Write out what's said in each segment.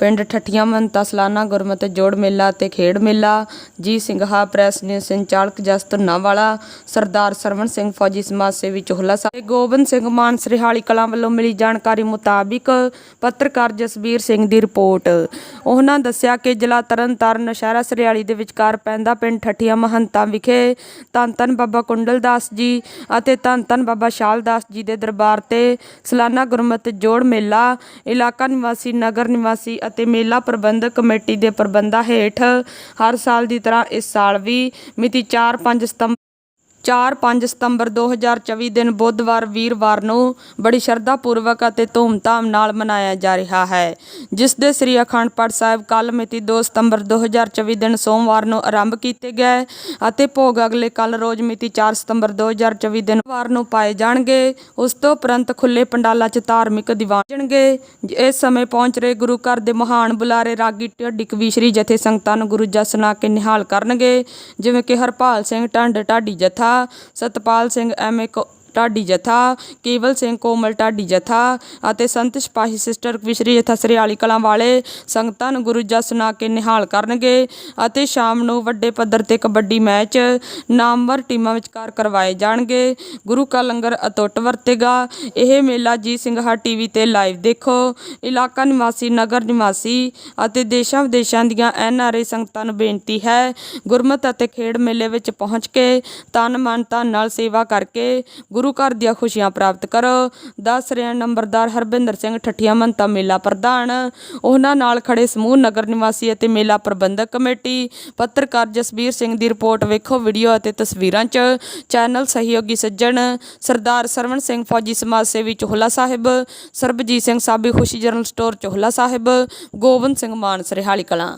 ਪਿੰਡ ਠੱਠੀਆਂ ਮੰਤਾ ਸਲਾਨਾ ਗੁਰਮਤਿ ਜੋੜ ਮੇਲਾ ਅਤੇ ਖੇਡ ਮੇਲਾ। ਜੀ ਸਿੰਘਾ ਪ੍ਰੈਸ ਨੇ ਸੰਚਾਲਕ ਜਸ ਧੁੰਨਾਵਾਲਾ ਸਰਦਾਰ ਸਰਵਣ ਸਿੰਘ ਫੌਜੀ ਸਮਾਜ ਸੇਵੀ ਚੋਹਲਾ ਸਾਹਿਬ ਤੇ ਗੋਬਿੰਦ ਸਿੰਘ ਮਾਨ ਸਰਿਹਾਲੀ ਕਲਾਂ ਵੱਲੋਂ ਮਿਲੀ ਜਾਣਕਾਰੀ ਮੁਤਾਬਿਕ ਪੱਤਰਕਾਰ ਜਸਬੀਰ ਸਿੰਘ ਦੀ ਰਿਪੋਰਟ। ਉਹਨਾਂ ਦੱਸਿਆ ਕਿ ਜ਼ਿਲ੍ਹਾ ਤਰਨਤਾਰਨ ਸ਼ਹਿਰਾ ਸਰਿਆਲੀ ਦੇ ਵਿਚਕਾਰ ਪੈਂਦਾ ਪਿੰਡ ਠੱਠੀਆਂ ਮਹੰਤਾਂ ਵਿਖੇ ਧੰਨ ਧੰਨ ਬਾਬਾ ਕੁੰਡਲ ਦਾਸ ਜੀ ਅਤੇ ਧੰਨ ਧੰਨ ਬਾਬਾ ਸ਼ਾਲ ਦਾਸ ਜੀ ਦੇ ਦਰਬਾਰ ਤੇ ਸਾਲਾਨਾ ਗੁਰਮਤਿ ਜੋੜ ਮੇਲਾ, ਇਲਾਕਾ ਨਿਵਾਸੀ, ਨਗਰ ਨਿਵਾਸੀ ਅਤੇ ਮੇਲਾ ਪ੍ਰਬੰਧਕ ਕਮੇਟੀ ਦੇ ਪ੍ਰਬੰਧਾਂ ਹੇਠ ਹਰ ਸਾਲ ਦੀ ਤਰ੍ਹਾਂ ਇਸ ਸਾਲ ਵੀ ਮਿਤੀ 4-5 ਸਤੰਬਰ 4-5 ਸਤੰਬਰ 2024 ਦਿਨ ਬੁੱਧਵਾਰ ਵੀਰਵਾਰ ਨੂੰ ਬੜੀ ਸ਼ਰਧਾ ਪੂਰਵਕ ਅਤੇ ਧੂਮਧਾਮ ਨਾਲ ਮਨਾਇਆ ਜਾ ਰਿਹਾ ਹੈ, ਜਿਸ ਦੇ ਸ੍ਰੀ ਅਖੰਡ ਪਾਠ ਸਾਹਿਬ ਕੱਲ ਮਿਤੀ 2 ਸਤੰਬਰ 2024 ਦਿਨ ਸੋਮਵਾਰ ਨੂੰ ਆਰੰਭ ਕੀਤੇ ਗਏ ਅਤੇ ਭੋਗ ਅਗਲੇ ਕੱਲ ਰੋਜ਼ ਮਿਤੀ 4 ਸਤੰਬਰ 2024 ਦਿਨ ਵਾਰ ਨੂੰ ਪਾਏ ਜਾਣਗੇ। ਉਸ ਤੋਂ ਉਪਰੰਤ ਖੁੱਲੇ ਪੰਡਾਲਾਂ 'ਚ ਧਾਰਮਿਕ ਦੀਵਾਨ ਜਾਣਗੇ ਇਸ ਸਮੇਂ ਪਹੁੰਚ ਰਹੇ ਗੁਰੂ ਘਰ ਦੇ ਮਹਾਨ ਬੁਲਾਰੇ ਰਾਗੀ ਢੱਡੀ ਕਵੀਸ਼ਰੀ ਜਥੇ ਸੰਗਤਾਂ ਨੂੰ ਗੁਰੂ ਜਸ ਸੁਣਾ ਕੇ ਨਿਹਾਲ ਕਰਨਗੇ, ਜਿਵੇਂ ਕਿ ਹਰਪਾਲ ਸਿੰਘ ਢੰਡ ਢਾਡੀ ਜਥਾ ਸਤਪਾਲ ਸਿੰਘ ਐਮਏ ਕੋ- ਢਾਡੀ ਜਥਾ, ਕੇਵਲ ਸਿੰਘ ਕੋਮਲ ਢਾਡੀ ਜਥਾ ਅਤੇ ਸੰਤ ਸਿਪਾਹੀ ਸਿਸਟਰ ਵਿਸ਼ਰੀ ਜਥਾ ਸਰਿਆਲੀ ਕਲਾਂ ਵਾਲੇ ਸੰਗਤਾਂ ਨੂੰ ਗੁਰੂ ਜਸ ਸੁਣਾ ਕੇ ਨਿਹਾਲ ਕਰਨਗੇ ਅਤੇ ਸ਼ਾਮ ਨੂੰ ਵੱਡੇ ਪੱਧਰ ਤੇ ਕਬੱਡੀ ਮੈਚ ਨਾਮਵਰ ਟੀਮਾਂ ਵਿਚਕਾਰ ਕਰਵਾਏ ਜਾਣਗੇ। ਗੁਰੂ ਕਾ ਲੰਗਰ ਅਤੁੱਟ ਵਰਤੇਗਾ। ਇਹ ਮੇਲਾ ਜੀ ਸਿੰਘਾ ਟੀਵੀ ਤੇ ਲਾਈਵ ਦੇਖੋ। ਇਲਾਕਾ ਨਿਵਾਸੀ, ਨਗਰ ਨਿਵਾਸੀ ਅਤੇ ਦੇਸ਼ਾਂ ਵਿਦੇਸ਼ਾਂ ਦੀਆਂ ਐਨ ਆਰ ਆਈ ਸੰਗਤਾਂ ਨੂੰ ਬੇਨਤੀ ਹੈ, ਗੁਰਮਤਿ ਅਤੇ ਖੇਡ ਮੇਲੇ ਵਿੱਚ ਪਹੁੰਚ ਕੇ ਤਨ ਮਨ ਧਨ ਨਾਲ ਸੇਵਾ ਕਰਕੇ ਗੁਰੂ ਘਰ ਦੀਆਂ ਖੁਸ਼ੀਆਂ ਪ੍ਰਾਪਤ ਕਰੋ। ਦਸ ਰਿਹਾ ਨੰਬਰਦਾਰ ਹਰਬਿੰਦਰ ਸਿੰਘ ਠੱਠੀਆਂ ਮੰਤਾ ਮੇਲਾ ਪ੍ਰਧਾਨ। ਉਹਨਾਂ ਨਾਲ ਖੜੇ ਸਮੂਹ, ਨਗਰ ਨਿਵਾਸੀ ਅਤੇ ਮੇਲਾ ਪ੍ਰਬੰਧਕ ਕਮੇਟੀ। ਪੱਤਰਕਾਰ ਜਸਬੀਰ ਸਿੰਘ ਦੀ ਰਿਪੋਰਟ ਵੇਖੋ ਵੀਡੀਓ ਅਤੇ ਤਸਵੀਰਾਂ 'ਚ। ਚੈਨਲ ਸਹਿਯੋਗੀ ਸੱਜਣ ਸਰਦਾਰ ਸਰਵਣ ਸਿੰਘ ਫੌਜੀ ਸਮਾਜ ਸੇਵੀ ਚੋਹਲਾ ਸਾਹਿਬ, ਸਰਬਜੀਤ ਸਿੰਘ ਸਾਬੀ ਖੁਸ਼ੀ ਜਨਰਲ ਸਟੋਰ ਚੋਹਲਾ ਸਾਹਿਬ ਗੋਬਿੰਦ ਸਿੰਘ ਮਾਨ ਸਰਿਹਾਲੀ ਕਲਾਂ।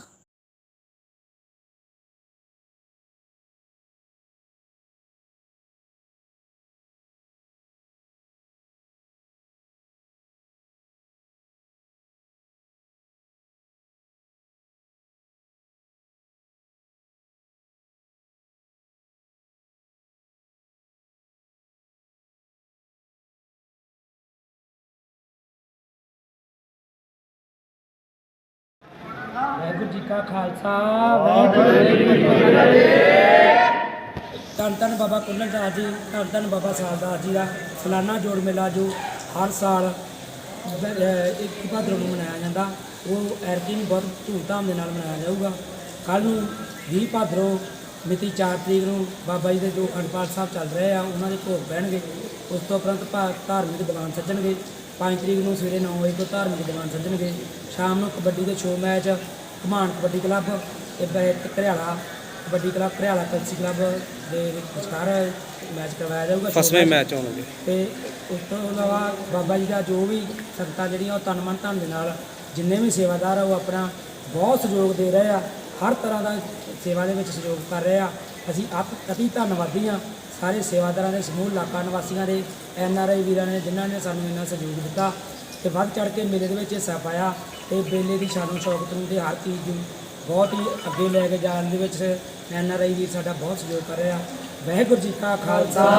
ਵਾਹਿਗੁਰੂ ਜੀ ਕਾ ਖਾਲਸਾ ਵਾਹਿਗੁਰੂ ਜੀ ਕੀ ਫਤਿਹ ਧੰਨ ਧੰਨ ਬਾਬਾ ਕੁੰਡਲ ਦਾਸ ਜੀ, ਧੰਨ ਧੰਨ ਬਾਬਾ ਸਾਹਿਬ ਦਾਸ ਜੀ ਦਾ ਸਾਲਾਨਾ ਜੋੜ ਮੇਲਾ ਜੋ ਹਰ ਸਾਲ ਇੱਕ ਭਾਦਰੋਂ ਨੂੰ ਮਨਾਇਆ ਜਾਂਦਾ। ਉਹ ਐਰਕੀ ਨੂੰ ਬਹੁਤ ਧੂਮਧਾਮ ਦੇ ਨਾਲ ਮਨਾਇਆ ਜਾਊਗਾ। ਕੱਲ ਨੂੰ 20 ਭਾਦਰੋਂ ਮਿਤੀ 4 ਤਰੀਕ ਨੂੰ ਬਾਬਾ ਜੀ ਦੇ ਜੋ ਅਖੰਡ ਪਾਠ ਸਾਹਿਬ ਚੱਲ ਰਹੇ ਆ, ਉਹਨਾਂ ਦੇ ਭੋਗ ਪੈਣਗੇ। ਉਸ ਤੋਂ ਉਪਰੰਤ ਭਾ- ਧਾਰਮਿਕ ਦੀਵਾਨ ਸੱਜਣਗੇ। 5 ਤਰੀਕ ਨੂੰ ਸਵੇਰੇ 9 ਵਜੇ ਤੋਂ ਧਾਰਮਿਕ ਦੀਵਾਨ ਸੱਜਣਗੇ। ਸ਼ਾਮ ਨੂੰ ਕਬੱਡੀ ਦੇ show match Ghaman kabaddi club ਤੇ ਘਰਿਆਲਾ ਕਬੱਡੀ ਕਲੱਬ ਘਰਿਆਲਾ ਕਲਸੀ ਕਲੱਬ ਦੇ ਵਿਚਕਾਰ ਮੈਚ ਕਰਵਾਇਆ ਜਾਊਗਾ ਫਸਵੇਂ। ਮੈਚ। ਹੋਣਗੇ ਤੇ ਉਸ ਤੋਂ ਇਲਾਵਾ ਬਾਬਾ ਜੀ ਦਾ ਜੋ ਵੀ ਸੰਗਤਾਂ ਜਿਹੜੀਆਂ ਉਹ ਤਨ ਮਨ ਧਨ ਦੇ ਨਾਲ ਜਿੰਨੇ ਵੀ ਸੇਵਾਦਾਰ ਆ ਉਹ ਆਪਣਾ ਬਹੁਤ ਸਹਿਯੋਗ ਦੇ ਰਹੇ ਆ। ਹਰ ਤਰ੍ਹਾਂ ਦਾ ਸੇਵਾ ਦੇ ਵਿੱਚ ਸਹਿਯੋਗ ਕਰ ਰਹੇ ਆ। ਅਸੀਂ ਅਤ ਅਤੀ ਧੰਨਵਾਦੀ ਆ। ਸਾਰੇ ਸੇਵਾਦਾਰਾਂ ਦੇ ਸਮੂਹ, ਇਲਾਕਾ ਨਿਵਾਸੀਆਂ ਦੇ ਐਨ ਆਰ ਆਈ ਵੀਰਾਂ ਨੇ, ਜਿਨ੍ਹਾਂ ਨੇ ਸਾਨੂੰ ਇੰਨਾ ਸਹਿਯੋਗ ਦਿੱਤਾ ਤੇ ਵੱਧ ਚੜ ਕੇ ਮੇਲੇ ਦੇ ਵਿੱਚ ਹਿੱਸਾ ਪਾਇਆ ਤੇ ਮੇਲੇ ਦੀ ਸ਼ਾਨੋ ਸ਼ੌਕਤ ਨੂੰ ਤੇ ਹਰ ਚੀਜ਼ ਨੂੰ ਬਹੁਤ ਹੀ ਅੱਗੇ ਲੈ ਕੇ ਜਾਣ ਦੇ ਵਿੱਚ ਐਨ ਆਰ ਆਈ ਵੀ ਸਾਡਾ ਬਹੁਤ ਸਹਿਯੋਗ ਕਰ ਰਿਹਾ। ਵਾਹਿਗੁਰੂ ਜੀ ਕਾ ਖਾਲਸਾ।